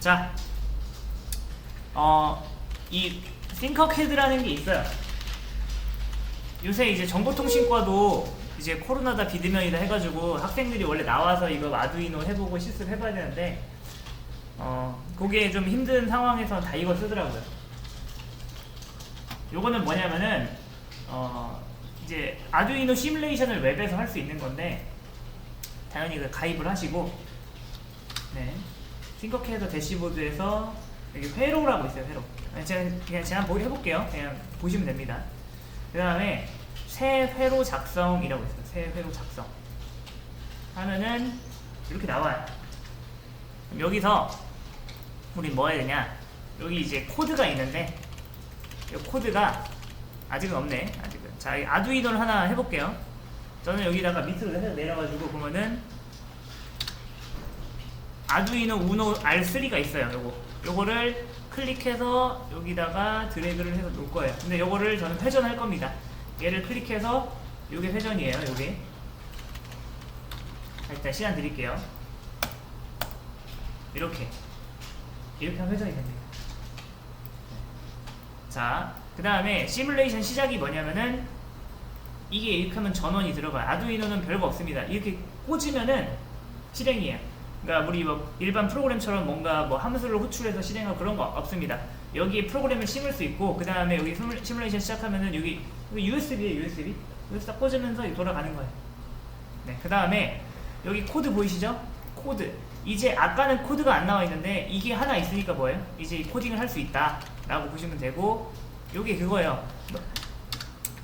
자, 어, 이 싱커캐드라는 게 있어요. 요새 이제 정보통신과도 이제 코로나다 비대면이다 해가지고 학생들이 원래 나와서 이거 아두이노 해보고 실습 해봐야 되는데 어 그게 좀 힘든 상황에서 다 이거 쓰더라고요. 요거는 뭐냐면은 어 이제 아두이노 시뮬레이션을 웹에서 할 수 있는 건데 당연히 그 가입을 하시고 네 싱커캐드 대시보드에서 여기 회로라고 있어요 회로. 제가 그냥 제가 한번 해볼게요. 그냥 보시면 됩니다. 그 다음에 새 회로 작성이라고 있어요. 새 회로 작성. 하면은 이렇게 나와요. 여기서 우리 뭐 해야 되냐? 여기 이제 코드가 있는데 이 코드가 아직은 없네. 아직은. 자이 아두이노를 하나 해볼게요. 저는 여기다가 밑으로 내려가지고 보면은 아두이노 우노 R3가 있어요. 요거. 요거를 클릭해서 여기다가 드래그를 해서 놓을 거예요. 근데 요거를 저는 회전할 겁니다. 얘를 클릭해서 요게 회전이에요. 요게. 자, 일단 시간 드릴게요. 이렇게. 이렇게 하면 회전이 됩니다. 자, 그 다음에 시뮬레이션 시작이 뭐냐면은 이게 이렇게 하면 전원이 들어가요. 아두이노는 별거 없습니다. 이렇게 꽂으면은 실행이에요. 그러니까 우리 뭐 일반 프로그램처럼 뭔가 뭐 함수를 호출해서 실행하고 그런 거 없습니다. 여기 프로그램을 심을 수 있고 그 다음에 여기 시뮬- 시뮬레이션 시작하면은 여기 USB에 USB 여기서 딱 꽂으면서 돌아가는 거예요. 네, 그 다음에 여기 코드 보이시죠? 코드. 이제 아까는 코드가 안 나와 있는데 이게 하나 있으니까 뭐예요? 이제 코딩을 할 수 있다 라고 보시면 되고 요게 그거예요.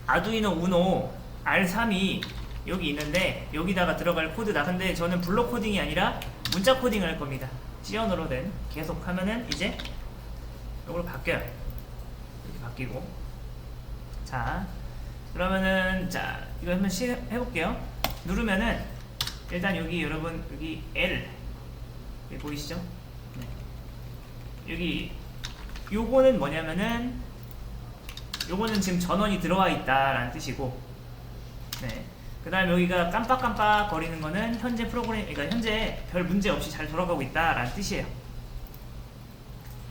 아두이노 우노 R3이 여기 있는데 여기다가 들어갈 코드다. 근데 저는 블록 코딩이 아니라 문자 코딩을 할 겁니다. 지연으로 된 계속 하면은 이제 이걸로 바뀌어요. 이렇게 바뀌고 자 그러면은 자 이거 한번 시 해볼게요. 누르면은 일단 여기 여러분 여기 L 여기 보이시죠? 네. 여기 요거는 뭐냐면은 요거는 지금 전원이 들어와 있다라는 뜻이고 네. 그 다음에 여기가 깜빡깜빡 거리는 거는 현재 프로그램 그러니까 현재 별 문제 없이 잘 돌아가고 있다라는 뜻이에요.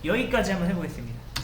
여기까지 한번 해보겠습니다